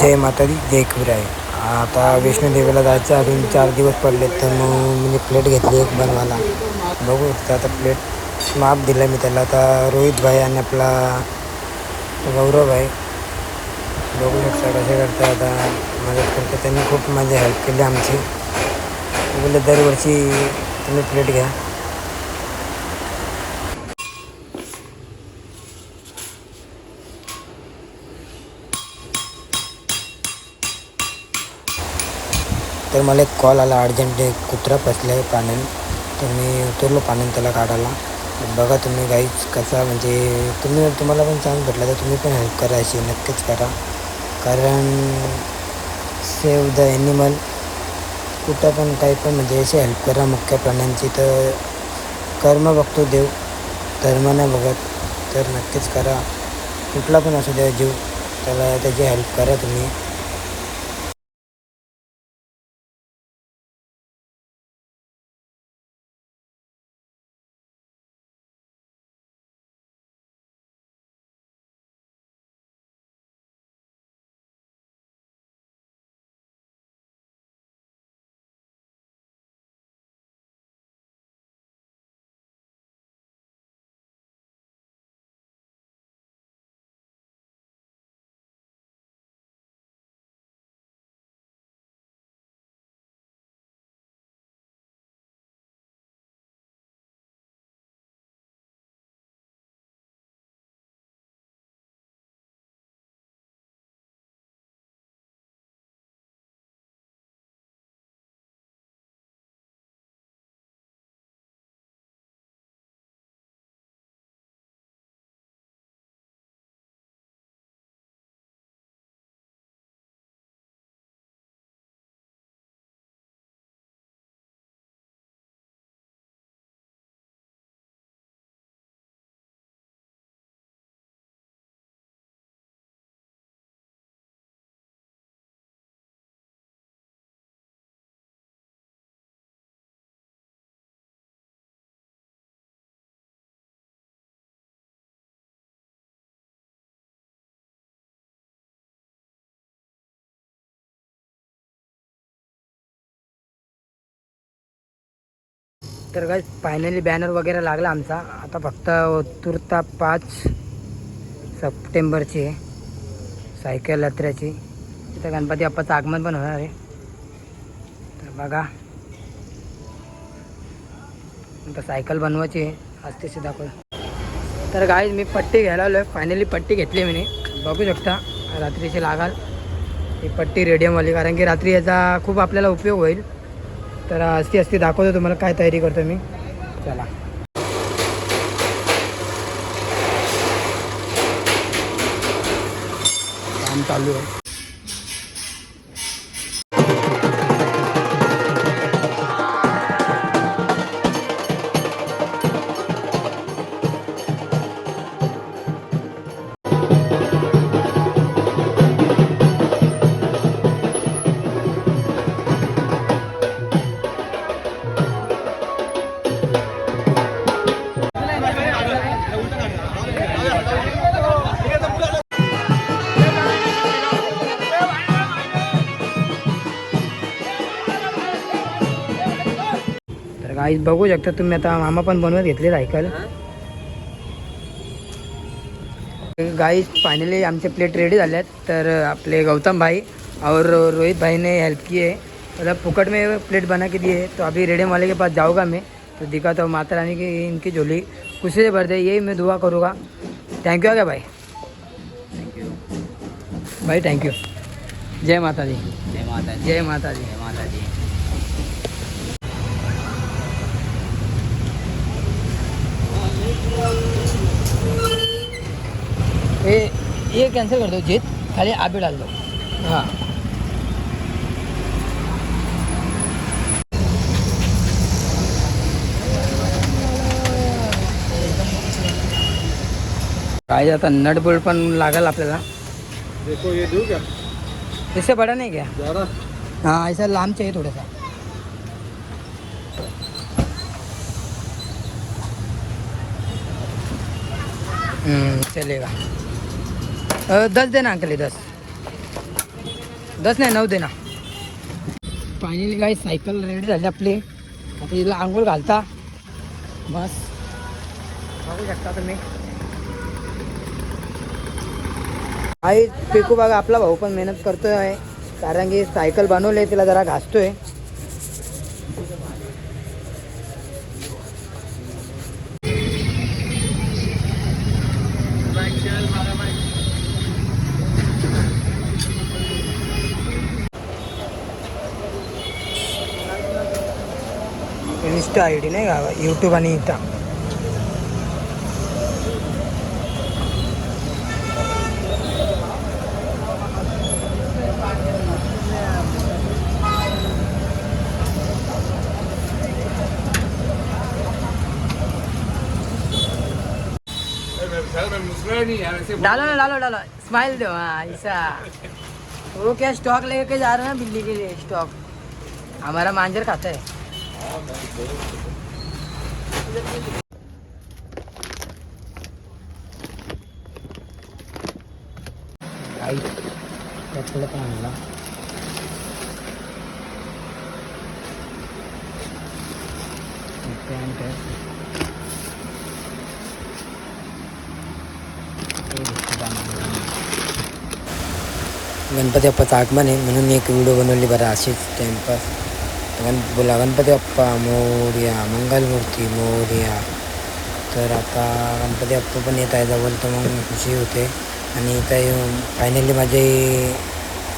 जय माता दी जय आहे आता वैष्णोदेवीला जायचं अजून चार दिवस पडले तर मग म्हणजे मी प्लेट घेतली एक बनवायला. बघू तर आता प्लेट माप दिला मी त्याला. आता रोहित भाई आणि आपला गौरव भाई बघू शकता कसे करता आता मदत करते त्यांनी खूप म्हणजे माझी हेल्प केली आमची. बोलले दरवर्षी तुम्ही प्लेट घ्या. तर मला एक कॉल आला अर्जंट एक कुत्रा फसला आहे पाण्यात. तर मी उतरलो पाण्यात त्याला काढायला. बघा तुम्ही गाईच कसा म्हणजे तुम्ही तुम्हाला पण चान्स भेटला तर तुम्ही पण हेल्प करा अशी नक्कीच करा. कारण सेव द ॲनिमल कुठं पण काही पण म्हणजे असे हेल्प करा मुख्य प्राण्यांची. तर कर्म बघतो देव धर्म नाही बघत तर नक्कीच करा. कुठला पण असू द्या जीव त्याला त्याची हेल्प करा तुम्ही. तर काय फायनली बॅनर वगैरे लागला आमचा. आता फक्त तुर्ता पाच सप्टेंबरची आहे. सायकल यात्रेची. तिथं गणपती बाप्पाचं आगमन पण होणार आहे. तर बघा. आता सायकल बनवायची आहे. आज ते दाखव तर काय मी पट्टी घ्यायला आलो आहे फायनली पट्टी घेतली मी. बघू शकता रात्रीची लागाल. ही पट्टी रेडियमवाली कारण की रात्री याचा खूप आपल्याला उपयोग होईल. तर असती असती दाखवतो तुम्हाला काय तयारी करतो मी. चला. काम चालू आहे. काही बघू शकता तुम्ही आता मामा पण बनवत घेतले सायकल गाई फायनली आमचे प्लेट रेडी झाल्यात तर आपले गौतम भाई और रोहित भाई ने हेल्प किए. मतलब फुकट में प्लेट बना के दिए. तो अभी रेडियम वाले के पास जाऊँगा मैं. तो दिखा तो माता रानी की इनकी झोली. खुशी से भर दे यही मैं दुआ करूँगा. थैंक यू आ गया भाई. थैंक यू भाई थैंक यू जय माता दी. जय माता जय माता दी. ये कैंसिल कर दो जीत। खाली आप ही डाल दो। हाँ। काय आता नट बोल्ट पण लागल आपल्याला. देखो ये दूँ क्या? इससे बड़ा नहीं क्या? ज़्यादा? हाँ ऐसा लाम चाहिए थोड़ा सा हम्म, चलेगा। दस देना अंकल दस. दस नाही नऊ देना. फायनली काही सायकल रेडी झाली आपली. आता हिला आंघोळ घालता. बस. बघू शकता तुम्ही. आई पिकू बघा आपला भाऊ पण मेहनत करतोय. कारण की सायकल बनवली तिला जरा घासतोय. इन्स्टा आय का यूट्यूब आणि डालो ना, डालो डालो। स्माइल दो हाँ ऐसा। वो क्या स्टॉक लेके जा रहे हैं, बिल्ली के लिए स्टॉक हमारा मांजर खाता है। आई त्यातलं पण आणला पॅन्ट आहे गणपती बाप्पाचं आगमन आहे म्हणून मी एक व्हिडिओ बनवली बरं अशीच टाइमपास गण बोला गणपती बाप्पा मोर्या मंगलमूर्ती मोर्या. तर आता गणपती बाप्पा पण येत आहे जवळ तर मग खुशी होते. आणि इथं येऊन फायनली माझे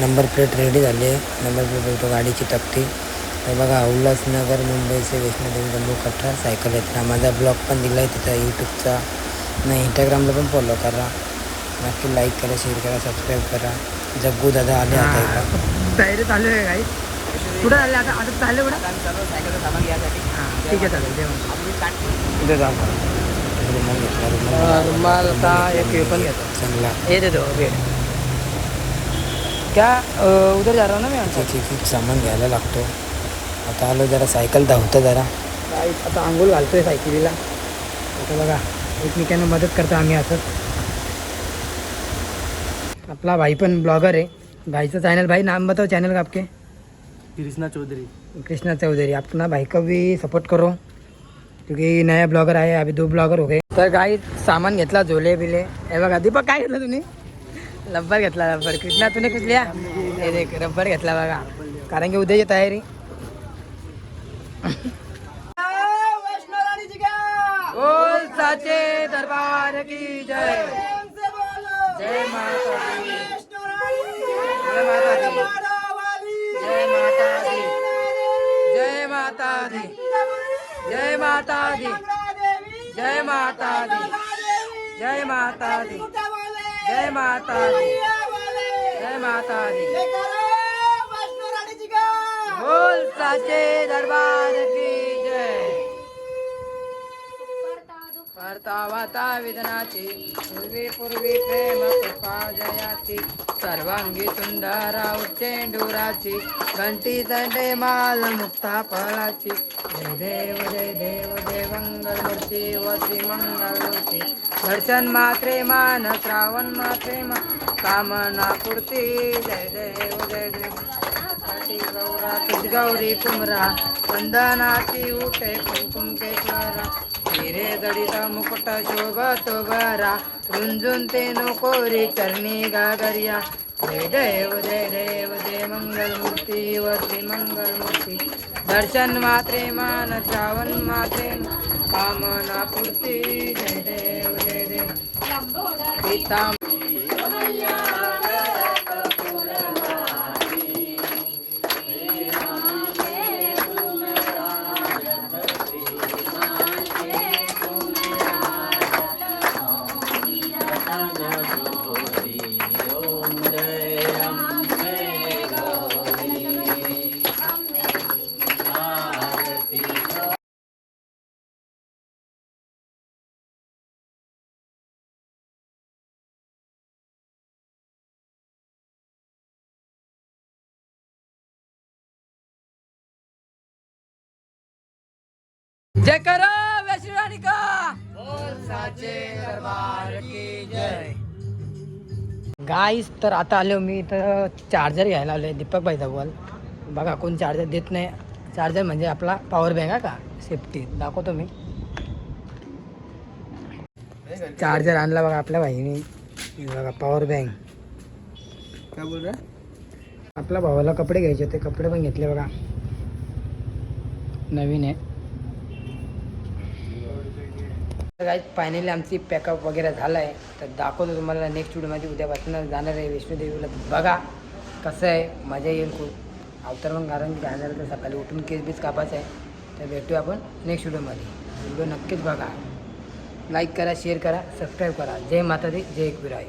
नंबर प्लेट रेडी झाले. नंबर प्लेट होतो गाडीची तक्ती तर बघा उल्हासनगर मुंबईचे वैष्णोदेवी जम्मू कटरा सायकल येत माझा ब्लॉग पण दिला आहे तिथं यूट्यूबचा नाही इंस्टाग्रामला पण फॉलो करा. नक्की लाईक करा शेअर करा सबस्क्राईब करा. जग्गू दादा आले आता डायरेक्ट आले आहे काही कुठं झाले आता? आता चालले कुठं? सायकलचं सामान घ्यायसाठी. हां ठीक आहे चालेल जेवण. इथे जाऊ रुमाल घेतला रुमाल रुमाल आता एक हे पण घेतो. चांगला. ये दे दो वेट क्या अ, उधर जा रहा हूँ ना मैं एक एक एक सामान घ्यायला लागतो. आता आलो जरा सायकल धावतं जरा. काय आता आंघोळ घालतोय सायकलीला. आता बघा एकमेकांना मदत करतो आम्ही असंच आपला भाई पण ब्लॉगर आहे. भाईचं चैनल भाई नाम बताओ चैनल का आपके? कृष्णा चौधरी. कृष्णा चौधरी अपना भाई को भी सपोर्ट करो. क्योंकि नया ब्लॉगर आहे अभी दो ब्लॉगर हो गए. तर काही सामान घेतला झोले बिले. हे बघा दीपक काय घेतलं तुम्ही? रब्बर घेतला रब्बर. कृष्णा तुने कुछ लिया हे देख रब्बर घेतला बघा. कारण की उद्याची तयारी. बोल साचे दरबार की जय. जय माता दी. जय माता दी. जय माता दी। जय माता दी। जय माता दी। जय माता दी। जय माता दी। जय माता दी। जय माता दी बोल साचे दरबार की जय परतावाता विधनाची पूर्वी पूर्वी प्रेम कृपा सर्वांगी सुंदरा उच्चेंडुराची घंटी दंडे माल मुक्ता फळाची. जय देव जय देव जय मंगल मूर्ती व श्री दर्शन मात्रे मान श्रावण मात्रे मा कामना पूर्ती. जय देव जय देव. गौरा गौरी कुमरा वंदनाची उठे कुंकुम केशवरा. हिरे जडित मुकुट शोभतो बरा रुंजून ते कोरी चरणी गागरिया. जय देव जय देव जय मंगल मूर्ती व श्री मंगल दर्शन मात्रे मान श्रावण मात्रे कामना पूर्ती जय देव जय देव. पिता जय करो वैष्णो रानी का। बोल साचे दरबार की जय। गाईस तर आता आलो मी तर चार्जर घ्यायला आलो दीपक भाई जवळ बघा कोण चार्जर देत नाही. चार्जर म्हणजे आपला पॉवर बँक आहे का? सेफ्टी दाखवतो मी. चार्जर आणला बघा आपल्या भाईने. बघा पॉवर बँक काय बोल रहा आपल्या भावाला कपडे घ्यायचे होते. कपडे पण घेतले बघा. नवीन आहे. फायनली आमची पॅकअप वगैरे झालं आहे तर दाखवतो तुम्हाला नेक्स्ट व्हिडिओमध्ये उद्यापासून जाणार आहे वैष्णोदेवीला. बघा कसं आहे मजा येईल खूप. अवतर पण कारण जाणार तर सकाळी उठून केस बीस कापायचं आहे तर भेटूया आपण नेक्स्ट व्हिडिओमध्ये व्हिडिओ नक्कीच बघा. लाईक करा शेअर करा सबस्क्राईब करा. जय माता दी जय एकविराई